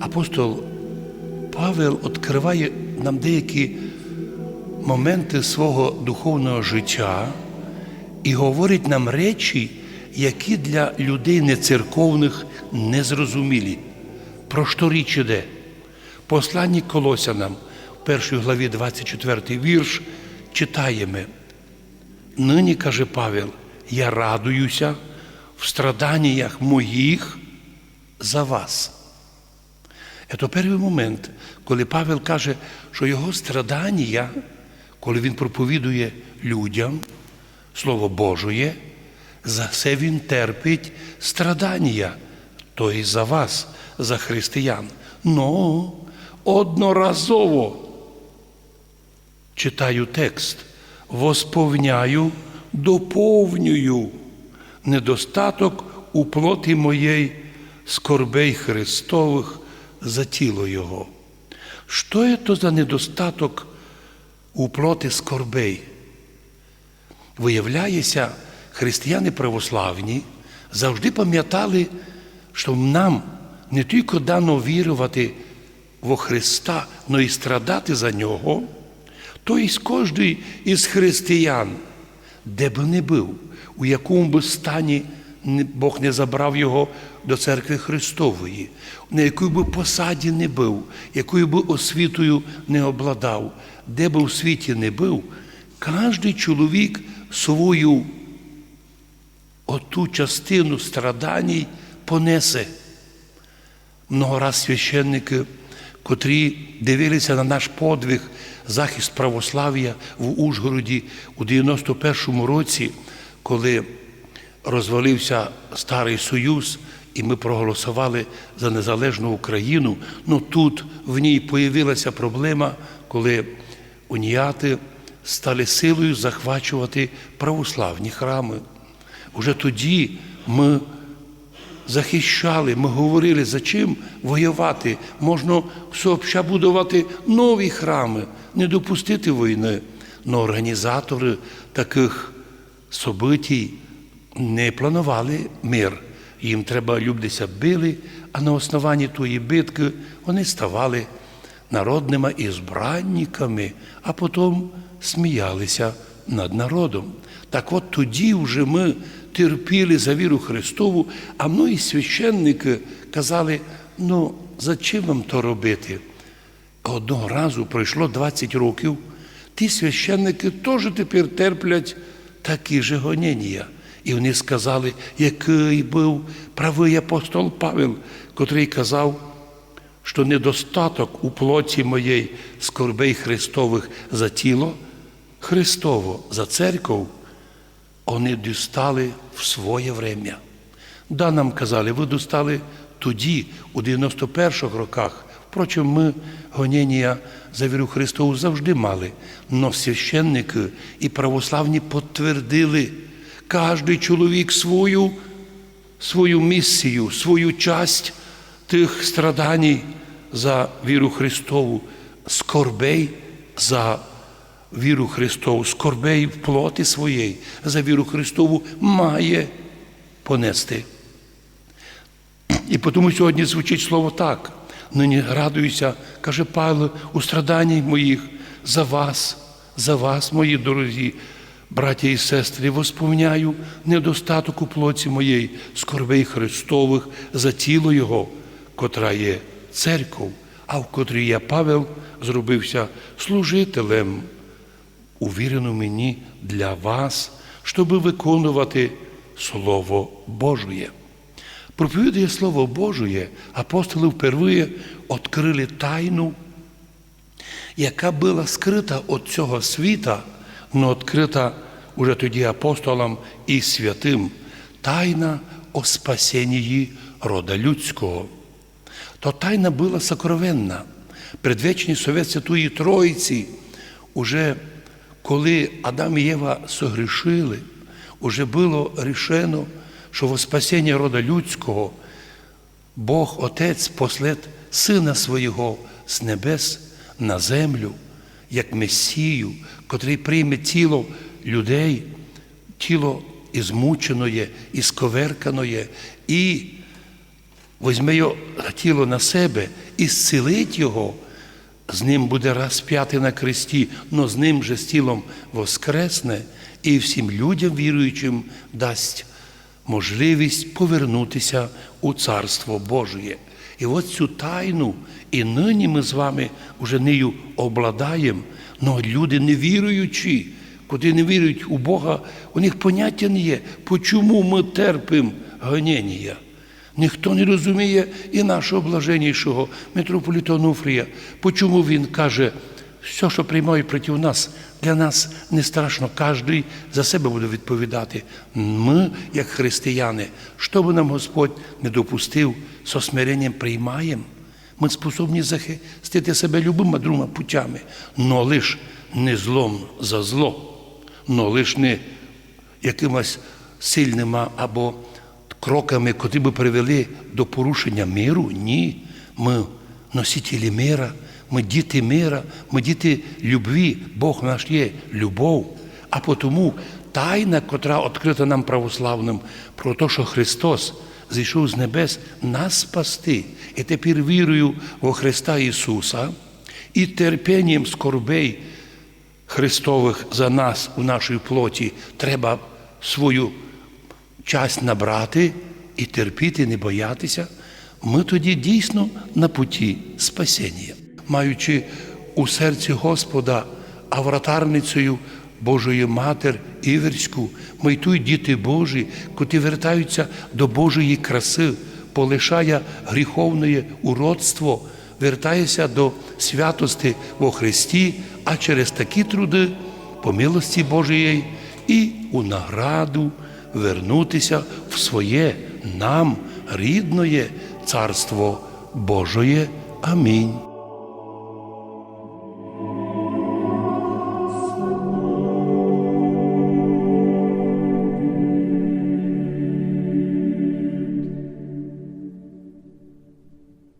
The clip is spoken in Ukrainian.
Апостол Павел відкриває нам деякі моменти свого духовного життя і говорить нам речі, які для людей нецерковних незрозумілі. Про що річ іде? Посланні Колосянам, в першій главі 24 вірш, читаємо. Нині, каже Павел, я радуюся в страданнях моїх за вас. Це перший момент, коли Павел каже, що його страдання, коли він проповідує людям Слово Божоє, за це він терпить страдання, то і за вас, за християн. Ну, одноразово читаю текст, восповняю, доповнюю недостаток у плоті моєї скорбей Христових за тіло Його. Що це за недостаток у плоті скорбей? Виявляється, християни православні завжди пам'ятали, що нам не тільки дано вірувати во Христа, але й страдати за Нього, то й кожний із християн, де би не був, у якому би стані Бог не забрав його до церкви Христової, на якій би посаді не був, якою би освітою не обладав, де би у світі не був, кожен чоловік свою оту частину страданій понесе. Много раз священники, котрі дивилися на наш подвиг, захист православ'я в Ужгороді у 91-му році, коли розвалився Старий Союз, і ми проголосували за незалежну Україну. Ну тут в ній появилася проблема, коли уніяти стали силою захвачувати православні храми. Уже тоді ми захищали, ми говорили, за чим воювати. Можна сообща будувати нові храми, не допустити війни. Но організатори таких событій не планували мир. Їм треба любдися били, а на основанні тої битки вони ставали народними ізбранниками, а потім сміялися над народом. Так от тоді вже ми терпіли за віру Христову, а многі священники казали, ну, за чим вам то робити? Одного разу пройшло 20 років, ті священники теж тепер терплять такі же гонення. І вони сказали, який був правий апостол Павел, котрий казав, що недостаток у плоті моєї скорбей Христових за тіло, Христово за церков, вони дістали в своє время. Да, нам казали, ви достали тоді, у 91-х роках. Впрочем, ми гонення за віру Христову завжди мали. Но священники і православні підтвердили, кожний чоловік свою, свою місію, свою часть тих страдань за віру Христову, скорбей за віру Христову, скорбей в плоті своєї, за віру Христову має понести. І тому сьогодні звучить слово так. Нині радуюся, каже Павло, у страданнях моїх за вас, за вас, мої дорогі, браття і сестри, восповняю недостаток у плоті моєї, скорбей Христових за тіло Його, котра є церков, а в котрій я Павел зробився служителем, увірено мені для вас, щоб виконувати Слово Божє. Проповідує Слово Божє, апостоли впервые відкрили тайну, яка була скрита від цього світа, але відкрита уже тоді апостолам і святим, тайна о спасенні рода людського. То тайна була сокровенна. Предвечний Совет Святої Троїці, уже коли Адам і Єва согрішили, уже було рішено, що во спасіння рода людського Бог Отець послед Сина Свого з небес на землю, як Месію, котрий прийме тіло людей, тіло ізмученоє, ісковерканоє, і візьме його тіло на себе і зцілить його, з ним буде розп'ятий на кресті, но з ним же з тілом воскресне і всім людям віруючим дасть можливість повернутися у Царство Божє. І от цю тайну, і нині ми з вами вже нею обладаємо, але люди не віруючі, коли не вірують у Бога, у них поняття не є, чому ми терпимо гонення. Ніхто не розуміє і нашого блаженнішого митрополіта Онуфрія, чому він каже, все, що приймають проти нас, для нас не страшно, кожен за себе буде відповідати. Ми, як християни, що би нам Господь не допустив, со смиренням приймаємо. Ми способні захистити себе любими двома путями, но лиш не злом за зло, но лиш не якимось сильними або кроками, котрі би привели до порушення миру. Ні. Ми носителі мира, ми діти мира, ми діти любві. Бог наш є любов. А тому тайна, котра відкрита нам православним, про те, що Христос зійшов з небес нас спасти. І тепер вірую во Христа Ісуса і терпінням скорбей Христових за нас у нашій плоті треба свою часть набрати і терпіти, не боятися, ми тоді дійсно на путі спасіння, маючи у серці Господа, а вратарницею Божої Матер Іверську, ми й тут діти Божі, котрі вертаються до Божої краси, полишає гріховне уродство, вертається до святости во Христі, а через такі труди, по милості Божої, і у награду вернутися в своє нам рідне Царство Божоє. Амінь.